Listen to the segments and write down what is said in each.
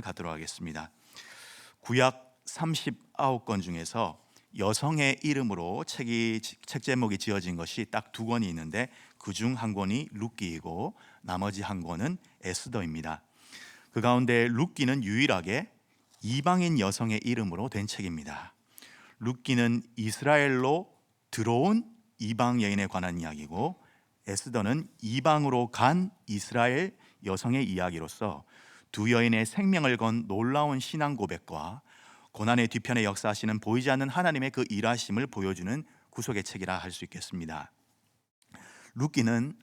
시간을 갖도록 하겠습니다. 구약 39권 중에서 여성의 이름으로 책이 책 제목이 지어진 것이 딱 두 권이 있는데 그 중 한 권이 룻기이고 나머지 한 권은 에스더입니다. 그 가운데 룻기는 유일하게 이방인 여성의 이름으로 된 책입니다. 룻기는 이스라엘로 들어온 이방 여인에 관한 이야기고 에스더는 이방으로 간 이스라엘 여성의 이야기로서 두 여인의 생명을 건 놀라운 신앙 고백과 고난의 뒤편에 역사하시는 보이지 않는 하나님의 그 일하심을 보여주는 구속의 책이라 할 수 있겠습니다. 룻기는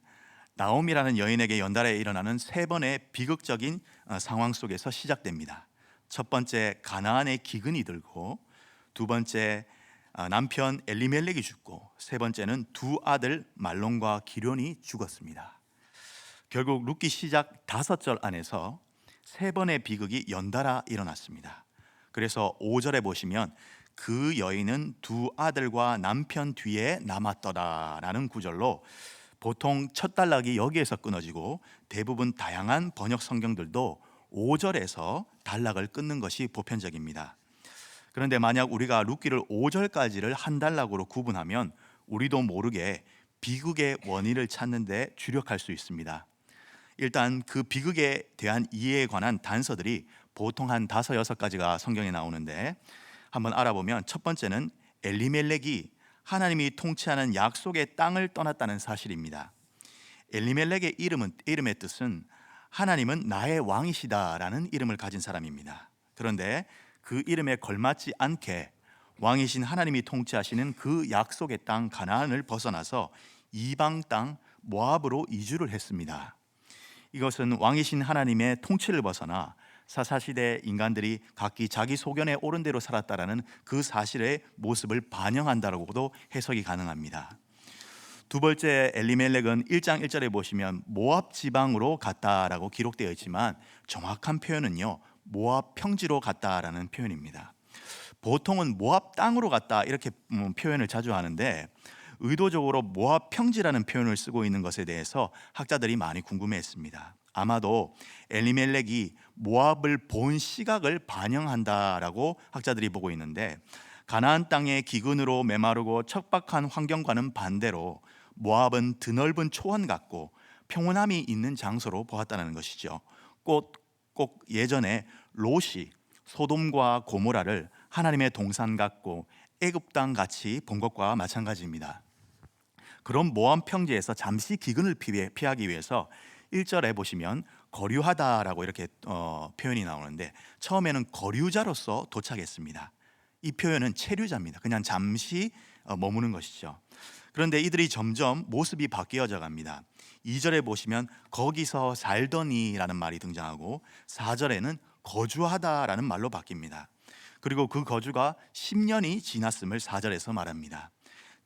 나옴이라는 여인에게 연달아 일어나는 세 번의 비극적인 어, 상황 속에서 시작됩니다. 첫 번째 가나안의 기근이 들고 두 번째 아, 남편 엘리멜렉이 죽고 세 번째는 두 아들 말론과 기련이 죽었습니다. 결국 룻기 시작 다섯 절 안에서 세 번의 비극이 연달아 일어났습니다. 그래서 5절에 보시면 그 여인은 두 아들과 남편 뒤에 남았더라라는 구절로 보통 첫 단락이 여기에서 끊어지고 대부분 다양한 번역 성경들도 5절에서 단락을 끊는 것이 보편적입니다. 그런데 만약 우리가 룻기를 5절까지를 한 단락으로 구분하면 우리도 모르게 비극의 원인을 찾는 데 주력할 수 있습니다. 일단 그 비극에 대한 이해에 관한 단서들이 보통 한 다섯 여섯 가지가 성경에 나오는데 한번 알아보면 첫 번째는 엘리멜렉이 하나님이 통치하는 약속의 땅을 떠났다는 사실입니다. 엘리멜렉의 이름은 이름의 뜻은 하나님은 나의 왕이시다라는 이름을 가진 사람입니다. 그런데 그 이름에 걸맞지 않게 왕이신 하나님이 통치하시는 그 약속의 땅 가나안을 벗어나서 이방 땅 모압으로 이주를 했습니다. 이것은 왕이신 하나님의 통치를 벗어나 사사시대 인간들이 각기 자기 소견에 옳은 대로 살았다라는 그 사실의 모습을 반영한다라고도 해석이 가능합니다. 두 번째 엘리멜렉은 1장 1절에 보시면 모압 지방으로 갔다라고 기록되어 있지만 정확한 표현은요. 모압 평지로 갔다라는 표현입니다. 보통은 모압 땅으로 갔다 이렇게 음, 표현을 자주 하는데 의도적으로 모압 평지라는 표현을 쓰고 있는 것에 대해서 학자들이 많이 궁금해했습니다. 아마도 엘리멜렉이 모압을 본 시각을 반영한다라고 학자들이 보고 있는데 가나안 땅의 기근으로 메마르고 척박한 환경과는 반대로 모압은 드넓은 초원 같고 평온함이 있는 장소로 보았다는 것이죠. 꼭, 꼭 예전에 롯이 소돔과 고모라를 하나님의 동산 같고 애굽 땅 같이 본 것과 마찬가지입니다. 그런 모함 평지에서 잠시 기근을 피하기 위해서 1절에 보시면 거류하다라고 이렇게 어, 표현이 나오는데 처음에는 거류자로서 도착했습니다. 이 표현은 체류자입니다. 그냥 잠시 어, 머무는 것이죠. 그런데 이들이 점점 모습이 바뀌어져 갑니다. 2절에 보시면 거기서 살더니라는 말이 등장하고 4절에는 거주하다라는 말로 바뀝니다. 그리고 그 거주가 10년이 지났음을 4절에서 말합니다.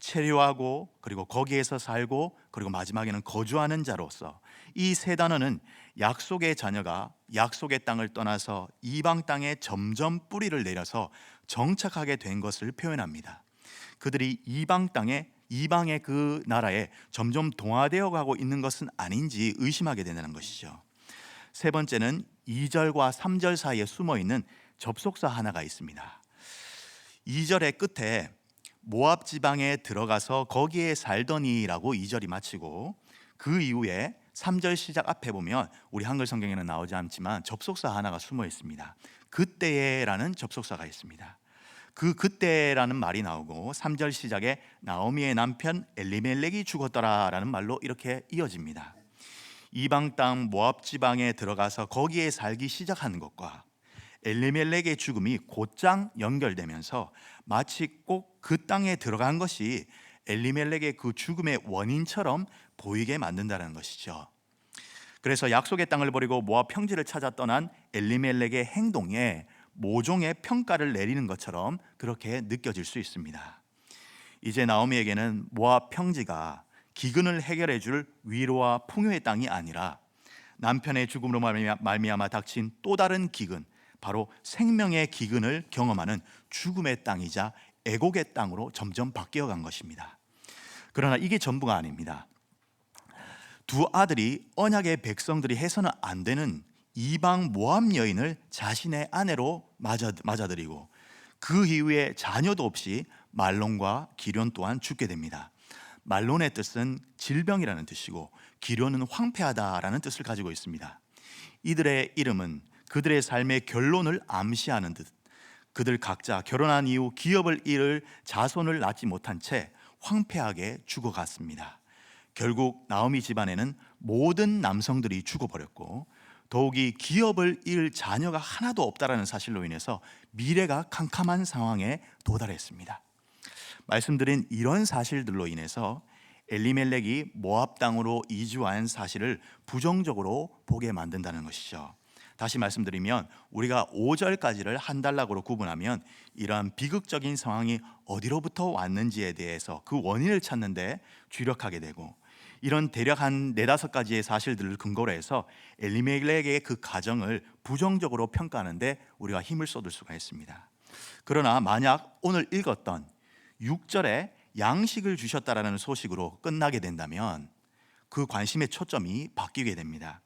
체류하고 그리고 거기에서 살고 그리고 마지막에는 거주하는 자로서 이 세 단어는 약속의 자녀가 약속의 땅을 떠나서 이방 땅에 점점 뿌리를 내려서 정착하게 된 것을 표현합니다. 그들이 이방 땅에 이방의 그 나라에 점점 동화되어 가고 있는 것은 아닌지 의심하게 된다는 것이죠. 세 번째는 2절과 3절 사이에 숨어 있는 접속사 하나가 있습니다. 2절의 끝에 모압 지방에 들어가서 거기에 살더니라고 2절이 마치고 그 이후에 3절 시작 앞에 보면 우리 한글 성경에는 나오지 않지만 접속사 하나가 숨어 있습니다. 그때에라는 접속사가 있습니다. 그 그때라는 말이 나오고 3절 시작에 나오미의 남편 엘리멜렉이 죽었더라라는 말로 이렇게 이어집니다. 이방 땅 모압 지방에 들어가서 거기에 살기 시작하는 것과 엘리멜렉의 죽음이 곧장 연결되면서 마치 꼭 그 땅에 들어간 것이 엘리멜렉의 그 죽음의 원인처럼 보이게 만든다는 것이죠. 그래서 약속의 땅을 버리고 모압 평지를 찾아 떠난 엘리멜렉의 행동에 모종의 평가를 내리는 것처럼 그렇게 느껴질 수 있습니다. 이제 나오미에게는 모압 평지가 기근을 해결해 줄 위로와 풍요의 땅이 아니라 남편의 죽음으로 말미암아 닥친 또 다른 기근, 바로 생명의 기근을 경험하는 죽음의 땅이자 애곡의 땅으로 점점 바뀌어 간 것입니다. 그러나 이게 전부가 아닙니다. 두 아들이 언약의 백성들이 해서는 안 되는 이방 모함 여인을 자신의 아내로 맞아, 맞아들이고 그 이후에 자녀도 없이 말론과 기련 또한 죽게 됩니다. 말론의 뜻은 질병이라는 뜻이고 기련은 황폐하다라는 뜻을 가지고 있습니다. 이들의 이름은 그들의 삶의 결론을 암시하는 듯 그들 각자 결혼한 이후 기업을 잃을 자손을 낳지 못한 채 황폐하게 죽어갔습니다. 결국 나오미 집안에는 모든 남성들이 죽어버렸고 더욱이 기업을 잃을 자녀가 하나도 없다라는 사실로 인해서 미래가 캄캄한 상황에 도달했습니다. 말씀드린 이런 사실들로 인해서 엘리멜렉이 모압 땅으로 이주한 사실을 부정적으로 보게 만든다는 것이죠. 다시 말씀드리면 우리가 5절까지를 한 단락으로 구분하면 이러한 비극적인 상황이 어디로부터 왔는지에 대해서 그 원인을 찾는데 주력하게 되고 이런 대략 한 네다섯 가지의 사실들을 근거로 해서 엘리멜렉의 그 가정을 부정적으로 평가하는데 우리가 힘을 쏟을 수가 있습니다. 그러나 만약 오늘 읽었던 6절에 양식을 주셨다라는 소식으로 끝나게 된다면 그 관심의 초점이 바뀌게 됩니다.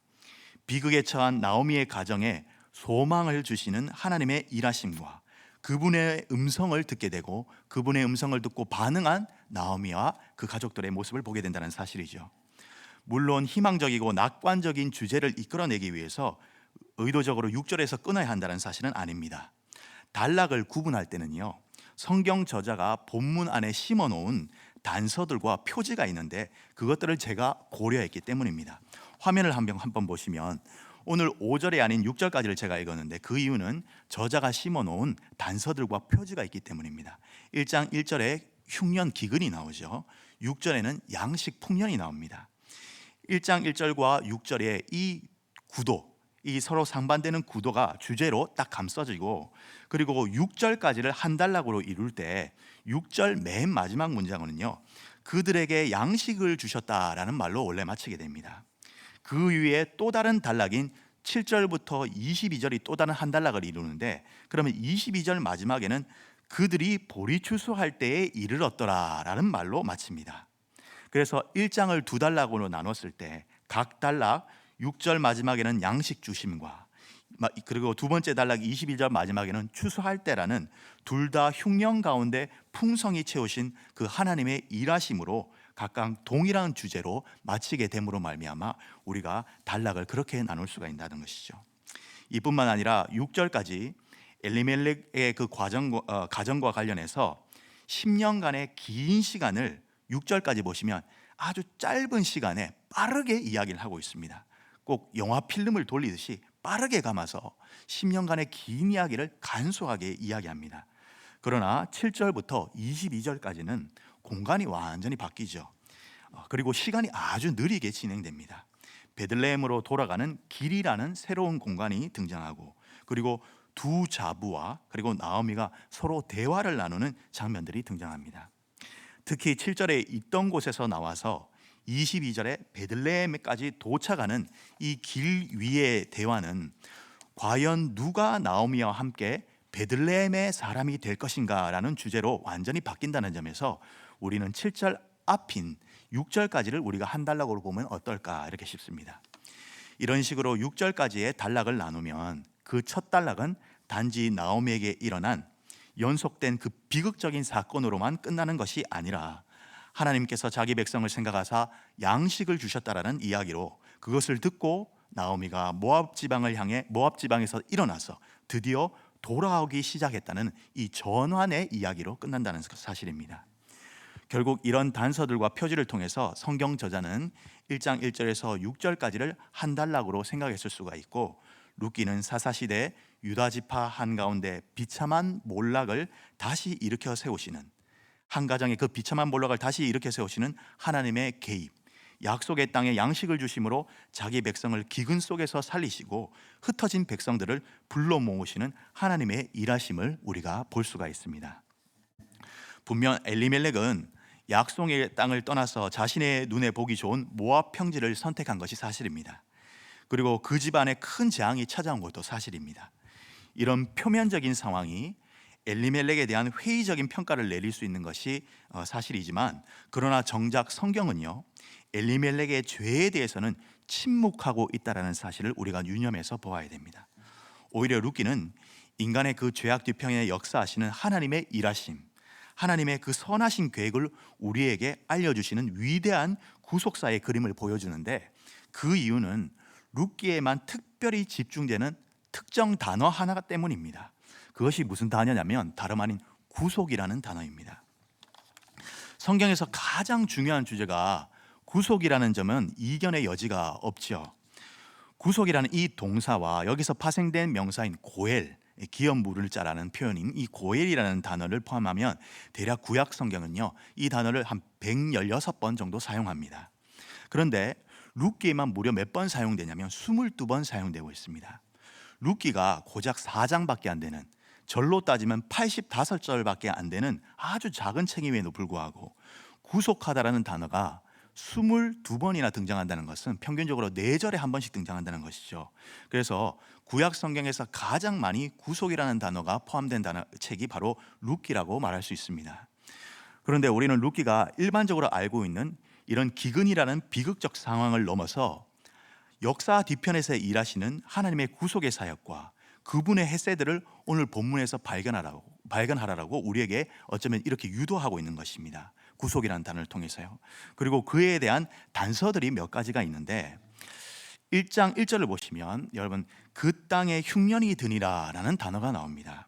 비극에 처한 나오미의 가정에 소망을 주시는 하나님의 일하심과 그분의 음성을 듣게 되고 그분의 음성을 듣고 반응한 나오미와 그 가족들의 모습을 보게 된다는 사실이죠. 물론 희망적이고 낙관적인 주제를 이끌어내기 위해서 의도적으로 6절에서 끊어야 한다는 사실은 아닙니다. 단락을 구분할 때는요. 성경 저자가 본문 안에 심어 놓은 단서들과 표지가 있는데 그것들을 제가 고려했기 때문입니다. 화면을 한번 한번 보시면 오늘 5절이 아닌 6절까지를 제가 읽었는데 그 이유는 저자가 심어 놓은 단서들과 표지가 있기 때문입니다. 1장 1절에 흉년 기근이 나오죠. 6절에는 양식 풍년이 나옵니다. 1장 1절과 6절에 이 구도 이 서로 상반되는 구도가 주제로 딱 감싸지고 그리고 6절까지를 한 단락으로 이룰 때 6절 맨 마지막 문장은요. 그들에게 양식을 주셨다라는 말로 원래 마치게 됩니다. 그 위에 또 다른 단락인 7절부터 22절이 또 다른 한 단락을 이루는데 그러면 22절 마지막에는 그들이 보리 추수할 때에 이를 얻더라라는 말로 마칩니다. 그래서 1장을 두 단락으로 나눴을 때 각 단락 6절 마지막에는 양식 주심과 그리고 두 번째 단락 21절 마지막에는 추수할 때라는 둘 다 흉년 가운데 풍성히 채우신 그 하나님의 일하심으로 각각 동일한 주제로 마치게 됨으로 말미암아 우리가 단락을 그렇게 나눌 수가 있다는 것이죠. 이뿐만 아니라 6절까지 엘리멜렉의 그 과정 어, 가정과 관련해서 10년간의 긴 시간을 6절까지 보시면 아주 짧은 시간에 빠르게 이야기를 하고 있습니다. 꼭 영화 필름을 돌리듯이 빠르게 감아서 10년간의 긴 이야기를 간소하게 이야기합니다. 그러나 7절부터 22절까지는 공간이 완전히 바뀌죠. 어, 그리고 시간이 아주 느리게 진행됩니다. 베들레헴으로 돌아가는 길이라는 새로운 공간이 등장하고 그리고 두 자부와 그리고 나오미가 서로 대화를 나누는 장면들이 등장합니다. 특히 7절에 있던 곳에서 나와서 22절에 베들레헴까지 도착하는 이 길 위의 대화는 과연 누가 나오미와 함께 베들레헴의 사람이 될 것인가라는 주제로 완전히 바뀐다는 점에서 우리는 7절 앞인 6절까지를 우리가 한 단락으로 보면 어떨까 이렇게 싶습니다. 이런 식으로 6절까지의 단락을 나누면 그 첫 단락은 단지 나오미에게 일어난 연속된 그 비극적인 사건으로만 끝나는 것이 아니라 하나님께서 자기 백성을 생각하사 양식을 주셨다라는 이야기로 그것을 듣고 나오미가 모압 지방을 향해 모압 지방에서 일어나서 드디어 돌아오기 시작했다는 이 전환의 이야기로 끝난다는 사실입니다. 결국 이런 단서들과 표지를 통해서 성경 저자는 1장 1절에서 6절까지를 한 단락으로 생각했을 수가 있고 루키는 사사시대 유다 지파 한가운데 비참한 몰락을 다시 일으켜 세우시는 한 가정의 그 비참한 몰락을 다시 일으켜 세우시는 하나님의 개입 약속의 땅에 양식을 주심으로 자기 백성을 기근 속에서 살리시고 흩어진 백성들을 불러 모으시는 하나님의 일하심을 우리가 볼 수가 있습니다. 분명 엘리멜렉은 약속의 땅을 떠나서 자신의 눈에 보기 좋은 모압 평지를 선택한 것이 사실입니다. 그리고 그 집안에 큰 재앙이 찾아온 것도 사실입니다. 이런 표면적인 상황이 엘리멜렉에 대한 회의적인 평가를 내릴 수 있는 것이 어, 사실이지만 그러나 정작 성경은요 엘리멜렉의 죄에 대해서는 침묵하고 있다라는 사실을 우리가 유념해서 보아야 됩니다. 오히려 루키는 인간의 그 죄악 뒤편에 역사하시는 하나님의 일하심, 하나님의 그 선하신 계획을 우리에게 알려주시는 위대한 구속사의 그림을 보여주는데 그 이유는 루키에만 특별히 집중되는 특정 단어 하나 때문입니다. 그것이 무슨 단어냐면 다름 아닌 구속이라는 단어입니다. 성경에서 가장 중요한 주제가 구속이라는 점은 이견의 여지가 없죠. 구속이라는 이 동사와 여기서 파생된 명사인 고엘, 기업 물을 자라는 표현인 이 고엘이라는 단어를 포함하면 대략 구약 성경은요. 이 단어를 한 116번 정도 사용합니다. 그런데 룻기에만 무려 몇 번 사용되냐면 22번 사용되고 있습니다. 룻기가 고작 4장밖에 안 되는 절로 따지면 85절밖에 안 되는 아주 작은 책임에도 불구하고 구속하다라는 단어가 22번이나 등장한다는 것은 평균적으로 4절에 한 번씩 등장한다는 것이죠. 그래서 구약 성경에서 가장 많이 구속이라는 단어가 포함된 단어, 책이 바로 룻기라고 말할 수 있습니다. 그런데 우리는 룻기가 일반적으로 알고 있는 이런 기근이라는 비극적 상황을 넘어서 역사 뒤편에서 일하시는 하나님의 구속의 사역과 그분의 햇새들을 오늘 본문에서 발견하라고 발견하라고 우리에게 어쩌면 이렇게 유도하고 있는 것입니다. 구속이라는 단어를 통해서요. 그리고 그에 대한 단서들이 몇 가지가 있는데 1장 1절을 보시면 여러분 그 땅에 흉년이 드니라라는 단어가 나옵니다.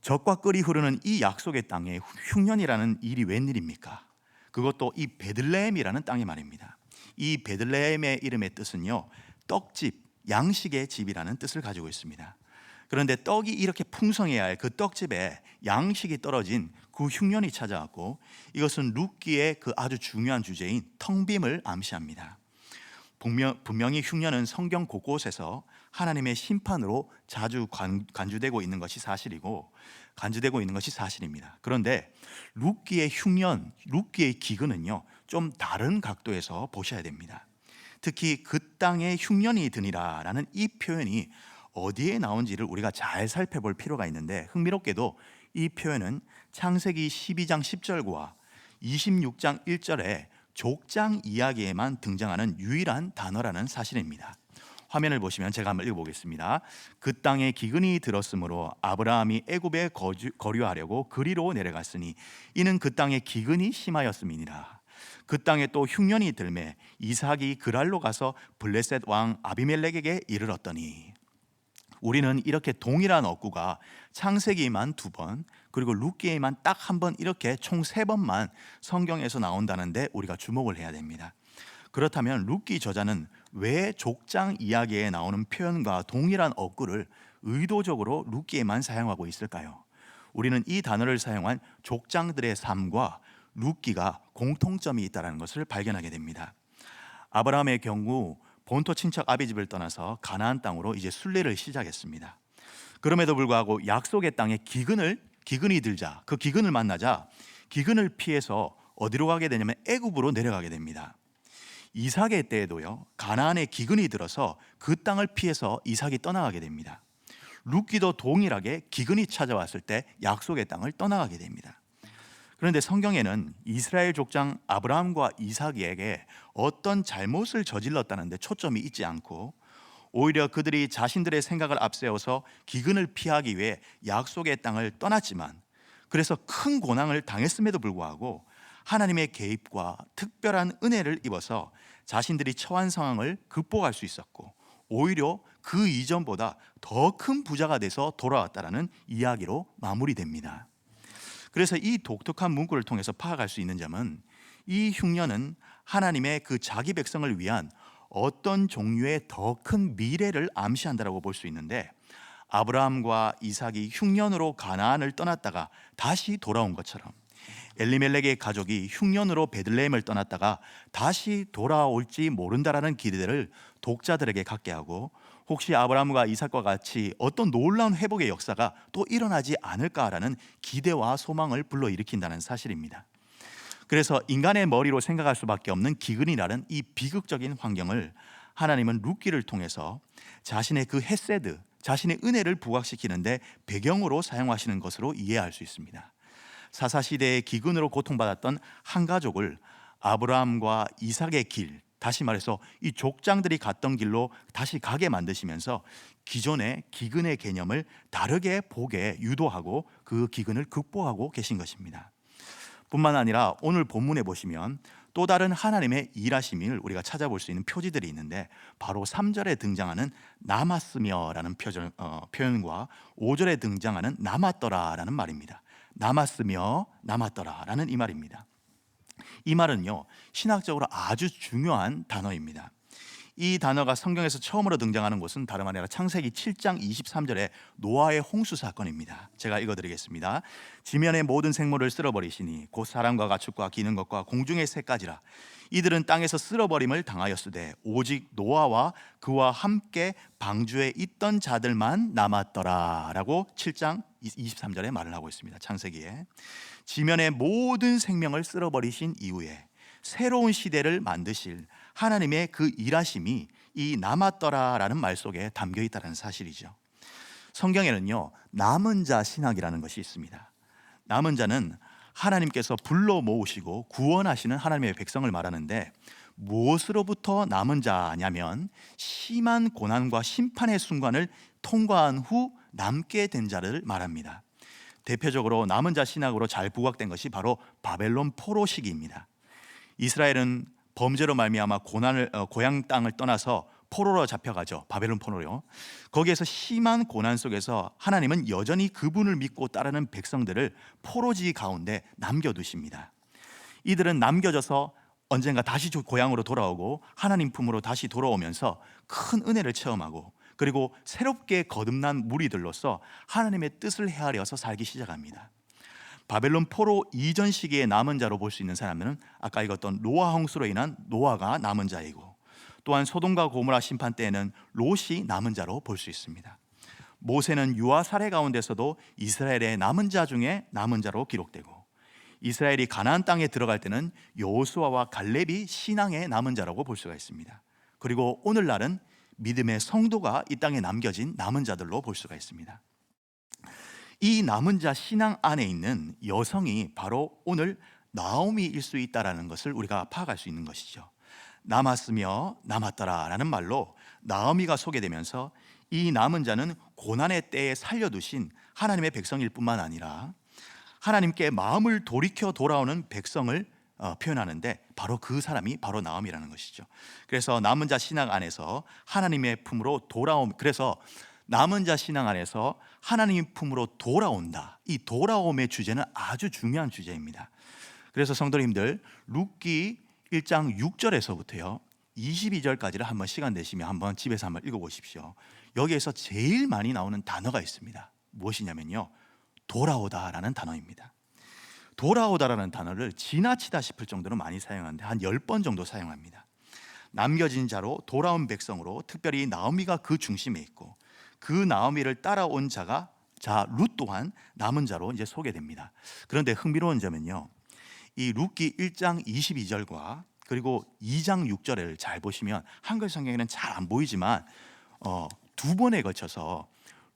적과 끓이 흐르는 이 약속의 땅에 흉년이라는 일이 웬일입니까? 그것도 이 베들레헴이라는 땅의 말입니다. 이 베들레헴의 이름의 뜻은요. 떡집, 양식의 집이라는 뜻을 가지고 있습니다. 그런데 떡이 이렇게 풍성해야 할 그 떡집에 양식이 떨어진 그 흉년이 찾아왔고 이것은 룻기의 그 아주 중요한 주제인 텅빔을 암시합니다. 분명, 분명히 흉년은 성경 곳곳에서 하나님의 심판으로 자주 관, 간주되고 있는 것이 사실이고 간주되고 있는 것이 사실입니다. 그런데 룻기의 흉년, 룻기의 기근은요 좀 다른 각도에서 보셔야 됩니다. 특히 그 땅에 흉년이 드니라라는 이 표현이 어디에 나온지를 우리가 잘 살펴볼 필요가 있는데 흥미롭게도 이 표현은 창세기 12장 10절과 26장 1절에 족장 이야기에만 등장하는 유일한 단어라는 사실입니다. 화면을 보시면 제가 한번 읽어보겠습니다. 그 땅에 기근이 들었으므로 아브라함이 애굽에 거류하려고 그리로 내려갔으니 이는 그 땅에 기근이 심하였음이니라. 그 땅에 또 흉년이 들매 이삭이 그랄로 가서 블레셋 왕 아비멜렉에게 이르렀더니 우리는 이렇게 동일한 어구가 창세기만 두 번, 그리고 룻기에만 딱 한 번 이렇게 총 세 번만 성경에서 나온다는데 우리가 주목을 해야 됩니다. 그렇다면 룻기 저자는 왜 족장 이야기에 나오는 표현과 동일한 어구를 의도적으로 룻기에만 사용하고 있을까요? 우리는 이 단어를 사용한 족장들의 삶과 룻기가 공통점이 있다는 것을 발견하게 됩니다. 아브라함의 경우 본토 친척 아비 집을 떠나서 가나안 땅으로 이제 순례를 시작했습니다. 그럼에도 불구하고 약속의 땅에 기근을 기근이 들자 그 기근을 만나자 기근을 피해서 어디로 가게 되냐면 애굽으로 내려가게 됩니다. 이삭의 때에도요 가나안에 기근이 들어서 그 땅을 피해서 이삭이 떠나가게 됩니다. 룻기도 동일하게 기근이 찾아왔을 때 약속의 땅을 떠나가게 됩니다. 그런데 성경에는 이스라엘 족장 아브라함과 이삭에게 어떤 잘못을 저질렀다는데 초점이 있지 않고 오히려 그들이 자신들의 생각을 앞세워서 기근을 피하기 위해 약속의 땅을 떠났지만 그래서 큰 고난을 당했음에도 불구하고 하나님의 개입과 특별한 은혜를 입어서 자신들이 처한 상황을 극복할 수 있었고 오히려 그 이전보다 더 큰 부자가 돼서 돌아왔다라는 이야기로 마무리됩니다. 그래서 이 독특한 문구를 통해서 파악할 수 있는 점은 이 흉년은 하나님의 그 자기 백성을 위한 어떤 종류의 더 큰 미래를 암시한다라고 볼 수 있는데 아브라함과 이삭이 흉년으로 가나안을 떠났다가 다시 돌아온 것처럼 엘리멜렉의 가족이 흉년으로 베들레헴을 떠났다가 다시 돌아올지 모른다라는 기대를 독자들에게 갖게 하고 혹시 아브라함과 이삭과 같이 어떤 놀라운 회복의 역사가 또 일어나지 않을까라는 기대와 소망을 불러일으킨다는 사실입니다. 그래서 인간의 머리로 생각할 수밖에 없는 기근이라는 이 비극적인 환경을 하나님은 룻기를 통해서 자신의 그 헤세드, 자신의 은혜를 부각시키는데 배경으로 사용하시는 것으로 이해할 수 있습니다. 사사 시대의 기근으로 고통받았던 한 가족을 아브라함과 이삭의 길, 다시 말해서 이 족장들이 갔던 길로 다시 가게 만드시면서 기존의 기근의 개념을 다르게 보게 유도하고 그 기근을 극복하고 계신 것입니다. 뿐만 아니라 오늘 본문에 보시면 또 다른 하나님의 일하심을 우리가 찾아볼 수 있는 표지들이 있는데 바로 3절에 등장하는 남았으며라는 표절, 어, 표현과 5절에 등장하는 남았더라라는 말입니다. 남았으며 남았더라라는 이 말입니다. 이 말은요 신학적으로 아주 중요한 단어입니다. 이 단어가 성경에서 처음으로 등장하는 곳은 다름 아니라 창세기 7장 23절의 노아의 홍수 사건입니다. 제가 읽어드리겠습니다. 지면의 모든 생물을 쓸어버리시니 곧 사람과 가축과 기는 것과 공중의 새까지라 이들은 땅에서 쓸어버림을 당하였으되 오직 노아와 그와 함께 방주에 있던 자들만 남았더라라고 7장 23절에 말을 하고 있습니다. 창세기에 지면의 모든 생명을 쓸어버리신 이후에 새로운 시대를 만드실 하나님의 그 일하심이 이 남았더라라는 말 속에 담겨 있다는 사실이죠. 성경에는요 남은 자 신학이라는 것이 있습니다. 남은 자는 하나님께서 불러 모으시고 구원하시는 하나님의 백성을 말하는데 무엇으로부터 남은 자냐면 심한 고난과 심판의 순간을 통과한 후 남게 된 자를 말합니다. 대표적으로 남은 자 신학으로 잘 부각된 것이 바로 바벨론 포로 시기입니다. 이스라엘은 범죄로 말미암아 고난을 어, 고향 땅을 떠나서 포로로 잡혀가죠. 바벨론 포로요. 거기에서 심한 고난 속에서 하나님은 여전히 그분을 믿고 따르는 백성들을 포로지 가운데 남겨두십니다. 이들은 남겨져서 언젠가 다시 고향으로 돌아오고 하나님 품으로 다시 돌아오면서 큰 은혜를 체험하고 그리고 새롭게 거듭난 무리들로서 하나님의 뜻을 헤아려서 살기 시작합니다. 바벨론 포로 이전 시기의 남은 자로 볼 수 있는 사람들은 아까 읽었던 노아 홍수로 인한 노아가 남은 자이고 또한 소돔과 고모라 심판 때에는 롯이 남은 자로 볼 수 있습니다. 모세는 유아 사례 가운데서도 이스라엘의 남은 자 중에 남은 자로 기록되고 이스라엘이 가나안 땅에 들어갈 때는 여호수아와 갈렙이 신앙의 남은 자라고 볼 수가 있습니다. 그리고 오늘날은 믿음의 성도가 이 땅에 남겨진 남은 자들로 볼 수가 있습니다. 이 남은 자 신앙 안에 있는 여성이 바로 오늘 나오미일 수 있다라는 것을 우리가 파악할 수 있는 것이죠. 남았으며 남았더라라는 말로 나오미가 소개되면서 이 남은 자는 고난의 때에 살려두신 하나님의 백성일 뿐만 아니라 하나님께 마음을 돌이켜 돌아오는 백성을 어, 표현하는데 바로 그 사람이 바로 나옴이라는 것이죠. 그래서 남은 자 신앙 안에서 하나님의 품으로 돌아옴. 그래서 남은 자 신앙 안에서 하나님 품으로 돌아온다. 이 돌아옴의 주제는 아주 중요한 주제입니다. 그래서 성도님들 룻기 1장 6절에서부터요. 22절까지를 한번 시간 내시면 한번 집에서 한번 읽어 보십시오. 여기에서 제일 많이 나오는 단어가 있습니다. 무엇이냐면요. 돌아오다라는 단어입니다. 돌아오다라는 단어를 지나치다 싶을 정도로 많이 사용하는데 한 10번 정도 사용합니다. 남겨진 자로 돌아온 백성으로 특별히 나오미가 그 중심에 있고 그 나오미를 따라온 자가 자 룻 또한 남은 자로 이제 소개됩니다. 그런데 흥미로운 점은요. 이 룻기 1장 22절과 그리고 2장 6절을 잘 보시면 한글 성경에는 잘 안 보이지만 어, 두 번에 걸쳐서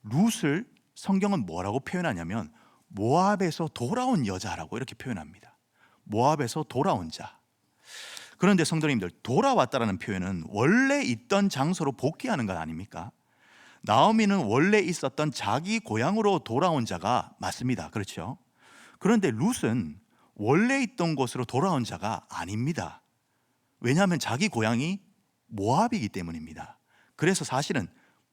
룻을 성경은 뭐라고 표현하냐면 모압에서 돌아온 여자라고 이렇게 표현합니다. 모압에서 돌아온 자. 그런데 성도님들 돌아왔다라는 표현은 원래 있던 장소로 복귀하는 것 아닙니까? 나오미는 원래 있었던 자기 고향으로 돌아온 자가 맞습니다. 그렇죠? 그런데 룻은 원래 있던 곳으로 돌아온 자가 아닙니다. 왜냐하면 자기 고향이 모압이기 때문입니다. 그래서 사실은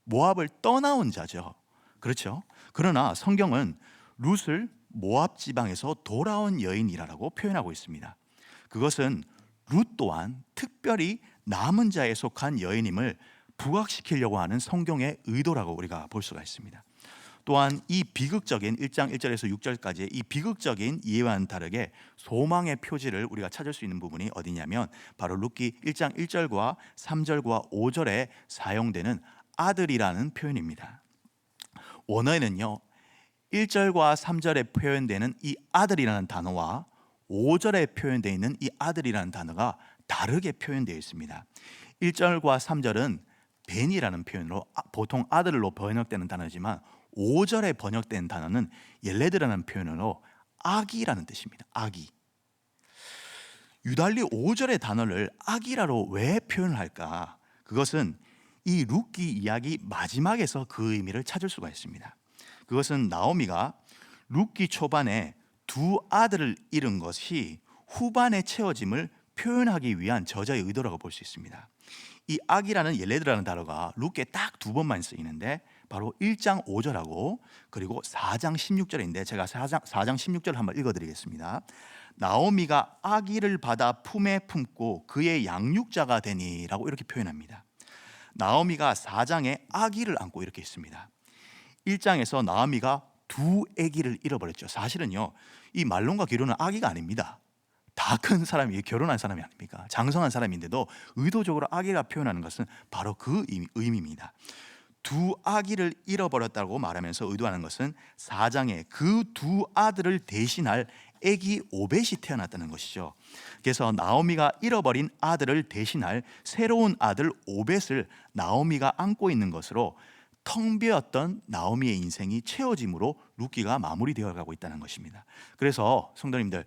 모압을 떠나온 자죠. 그렇죠? 그러나 성경은 룻을 모압 지방에서 돌아온 여인이라고 표현하고 있습니다. 그것은 룻 또한 특별히 남은 자에 속한 여인임을 부각시키려고 하는 성경의 의도라고 우리가 볼 수가 있습니다. 또한 이 비극적인 1장 1절에서 6절까지의 이 비극적인 이해와는 다르게 소망의 표지를 우리가 찾을 수 있는 부분이 어디냐면 바로 룻기 1장 1절과 3절과 5절에 사용되는 아들이라는 표현입니다. 원어에는요. 1절과 3절에 표현되는 이 아들이라는 단어와 5절에 표현되어 있는 이 아들이라는 단어가 다르게 표현되어 있습니다. 1절과 3절은 벤이라는 표현으로 아, 보통 아들로 번역되는 단어지만 5절에 번역된 단어는 옐레드라는 표현으로 아기라는 뜻입니다. 아기. 유달리 5절의 단어를 아기라로 왜 표현을 할까? 그것은 이 룻기 이야기 마지막에서 그 의미를 찾을 수가 있습니다. 그것은 나오미가 룻기 초반에 두 아들을 잃은 것이 후반에 채워짐을 표현하기 위한 저자의 의도라고 볼 수 있습니다. 이 악이라는 옐레드라는 단어가 룻기에 딱두 번만 쓰이는데 바로 1장 5절하고 그리고 4장 16절인데 제가 4장, 4장 16절 한번 읽어드리겠습니다. 나오미가 아기를 받아 품에 품고 그의 양육자가 되니라고 이렇게 표현합니다. 나오미가 4장에 아기를 안고 이렇게 있습니다. 1장에서 나오미가 두 아기를 잃어버렸죠. 사실은요, 이 말론과 기론은 아기가 아닙니다. 다 큰 사람이 결혼한 사람이 아닙니까? 장성한 사람인데도 의도적으로 아기가 표현하는 것은 바로 그 의미, 의미입니다. 두 아기를 잃어버렸다고 말하면서 의도하는 것은 사장에 그 두 아들을 대신할 아기 오벳이 태어났다는 것이죠. 그래서 나오미가 잃어버린 아들을 대신할 새로운 아들 오벳을 나오미가 안고 있는 것으로 텅 비었던 나오미의 인생이 채워짐으로 룻기가 마무리되어 가고 있다는 것입니다. 그래서 성도님들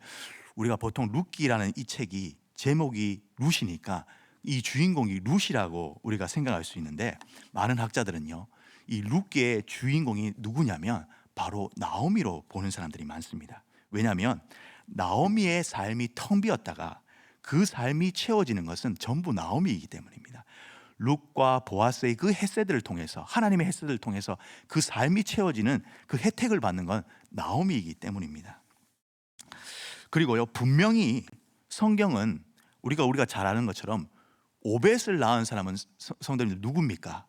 우리가 보통 룻기라는 이 책이 제목이 룻이니까 이 주인공이 룻이라고 우리가 생각할 수 있는데 많은 학자들은요 이 룻기의 주인공이 누구냐면 바로 나오미로 보는 사람들이 많습니다. 왜냐하면 나오미의 삶이 텅 비었다가 그 삶이 채워지는 것은 전부 나오미이기 때문입니다. 룩과 보아스의 그 햇새들을 통해서 하나님의 햇새들을 통해서 그 삶이 채워지는 그 혜택을 받는 건 나오미이기 때문입니다. 그리고요 분명히 성경은 우리가 우리가 잘 아는 것처럼 오벳을 낳은 사람은 성- 성도님들 누굽니까?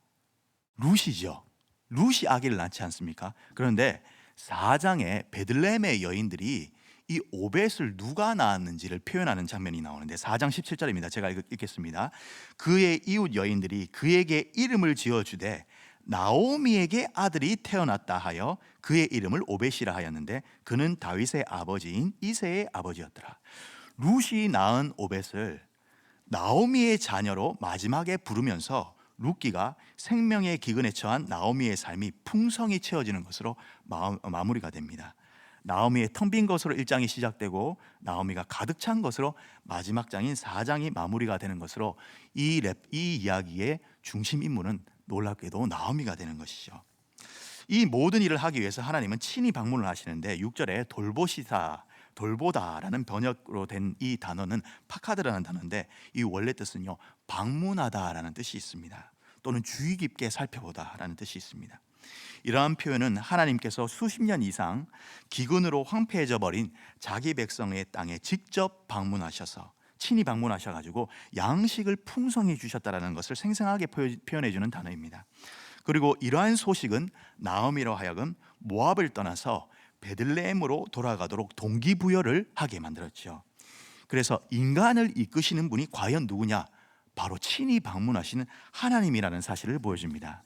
룻이죠. 룻이 아기를 낳지 않습니까? 그런데 4장에 베들레헴의 여인들이 이 오벳을 누가 낳았는지를 표현하는 장면이 나오는데 4장 17절입니다. 제가 읽- 읽겠습니다. 그의 이웃 여인들이 그에게 이름을 지어 주되 나오미에게 아들이 태어났다 하여 그의 이름을 오벳이라 하였는데 그는 다윗의 아버지인 이세의 아버지였더라. 룻이 낳은 오벳을 나오미의 자녀로 마지막에 부르면서 룻기가 생명의 기근에 처한 나오미의 삶이 풍성히 채워지는 것으로 마, 마무리가 됩니다. 나오미의 텅 빈 것으로 1장이 시작되고 나오미가 가득 찬 것으로 마지막 장인 4장이 마무리가 되는 것으로 이, 랩, 이 이야기의 중심 인물은 놀랍게도 나오미가 되는 것이죠. 이 모든 일을 하기 위해서 하나님은 친히 방문을 하시는데 6절에 돌보시다 돌보다라는 번역으로 된 이 단어는 파카드라는 단어인데 이 원래 뜻은요 방문하다라는 뜻이 있습니다. 또는 주의 깊게 살펴보다라는 뜻이 있습니다. 이러한 표현은 하나님께서 수십 년 이상 기근으로 황폐해져 버린 자기 백성의 땅에 직접 방문하셔서 친히 방문하셔 가지고 양식을 풍성히 주셨다라는 것을 생생하게 표현해 주는 단어입니다. 그리고 이러한 소식은 나오미로 하여금 모압을 떠나서 베들레헴으로 돌아가도록 동기부여를 하게 만들었죠. 그래서 인간을 이끄시는 분이 과연 누구냐? 바로 친히 방문하시는 하나님이라는 사실을 보여줍니다.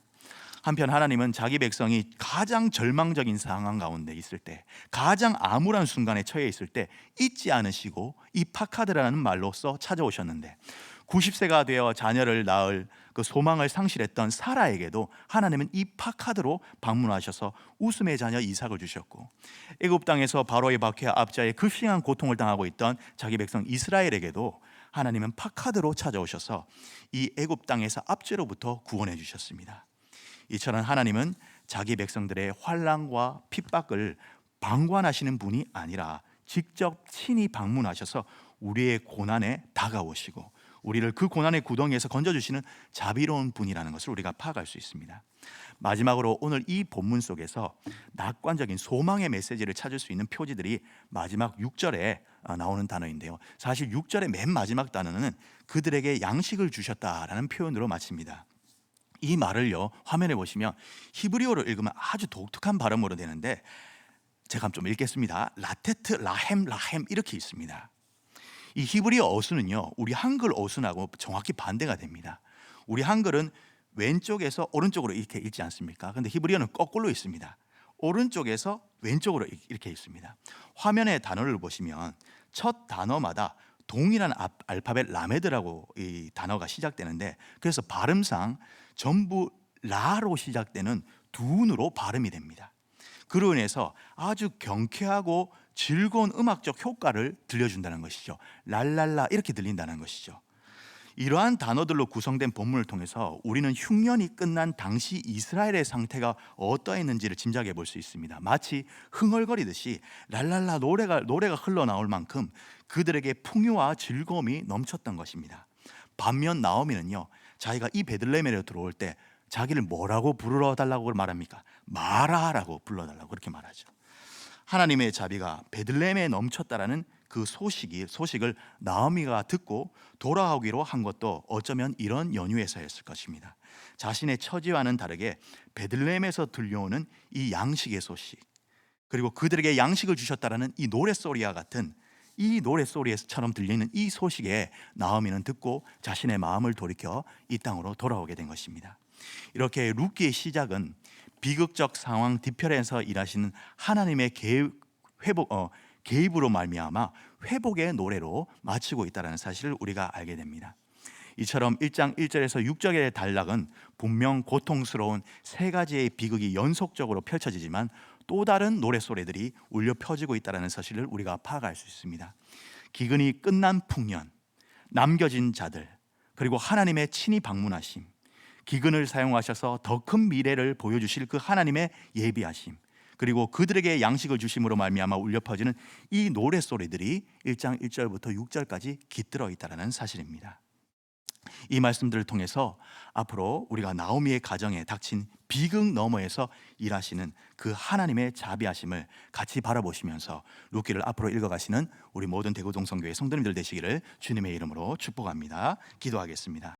한편 하나님은 자기 백성이 가장 절망적인 상황 가운데 있을 때, 가장 암울한 순간에 처해 있을 때 잊지 않으시고 이 파카드라는 말로써 찾아오셨는데 90세가 되어 자녀를 낳을 그 소망을 상실했던 사라에게도 하나님은 이 파카드로 방문하셔서 웃음의 자녀 이삭을 주셨고 애굽 땅에서 바로의 박해 앞자에 급심한 고통을 당하고 있던 자기 백성 이스라엘에게도 하나님은 파카드로 찾아오셔서 이 애굽 땅에서 압제로부터 구원해 주셨습니다. 이처럼 하나님은 자기 백성들의 환란과 핍박을 방관하시는 분이 아니라 직접 친히 방문하셔서 우리의 고난에 다가오시고 우리를 그 고난의 구덩이에서 건져주시는 자비로운 분이라는 것을 우리가 파악할 수 있습니다. 마지막으로 오늘 이 본문 속에서 낙관적인 소망의 메시지를 찾을 수 있는 표지들이 마지막 6절에 나오는 단어인데요. 사실 6절의 맨 마지막 단어는 그들에게 양식을 주셨다라는 표현으로 마칩니다. 이 말을요 화면에 보시면 히브리어로 읽으면 아주 독특한 발음으로 되는데 제가 좀 읽겠습니다. 라테트 라햄 라햄 이렇게 있습니다. 이 히브리어 어순은요 우리 한글 어순하고 정확히 반대가 됩니다. 우리 한글은 왼쪽에서 오른쪽으로 이렇게 읽지 않습니까? 근데 히브리어는 거꾸로 있습니다. 오른쪽에서 왼쪽으로 이렇게 있습니다. 화면의 단어를 보시면 첫 단어마다 동일한 알파벳 라메드라고 이 단어가 시작되는데 그래서 발음상 전부 라로 시작되는 두 운으로 발음이 됩니다. 그로 인해서 아주 경쾌하고 즐거운 음악적 효과를 들려준다는 것이죠. 랄랄라 이렇게 들린다는 것이죠. 이러한 단어들로 구성된 본문을 통해서 우리는 흉년이 끝난 당시 이스라엘의 상태가 어떠했는지를 짐작해 볼 수 있습니다. 마치 흥얼거리듯이 랄랄라 노래가 노래가 흘러나올 만큼 그들에게 풍요와 즐거움이 넘쳤던 것입니다. 반면 나오미는요, 자기가 이 베들레헴에 들어올 때 자기를 뭐라고 부르러 달라고 말합니까? 마라라고 불러달라고 그렇게 말하죠. 하나님의 자비가 베들레헴에 넘쳤다라는 그 소식이 소식을 나오미가 듣고 돌아오기로 한 것도 어쩌면 이런 연유에서였을 것입니다. 자신의 처지와는 다르게 베들레헴에서 들려오는 이 양식의 소식 그리고 그들에게 양식을 주셨다라는 이 노랫소리와 같은 이 노랫소리처럼 들리는 이 소식에 나오미는 듣고 자신의 마음을 돌이켜 이 땅으로 돌아오게 된 것입니다. 이렇게 룻기의 시작은 비극적 상황 뒤편에서 일하시는 하나님의 개입, 회복, 어, 개입으로 말미암아 회복의 노래로 마치고 있다는 사실을 우리가 알게 됩니다. 이처럼 1장 1절에서 6절의 단락은 분명 고통스러운 세 가지의 비극이 연속적으로 펼쳐지지만 또 다른 노래소리들이 울려 펴지고 있다는 사실을 우리가 파악할 수 있습니다. 기근이 끝난 풍년, 남겨진 자들, 그리고 하나님의 친히 방문하심, 기근을 사용하셔서 더 큰 미래를 보여주실 그 하나님의 예비하심, 그리고 그들에게 양식을 주심으로 말미암아 울려 퍼지는 이 노래 소리들이 1장 1절부터 6절까지 깃들어 있다는 사실입니다. 이 말씀들을 통해서 앞으로 우리가 나오미의 가정에 닥친 비극 너머에서 일하시는 그 하나님의 자비하심을 같이 바라보시면서 루키를 앞으로 읽어가시는 우리 모든 대구동성교회 성도님들 되시기를 주님의 이름으로 축복합니다. 기도하겠습니다.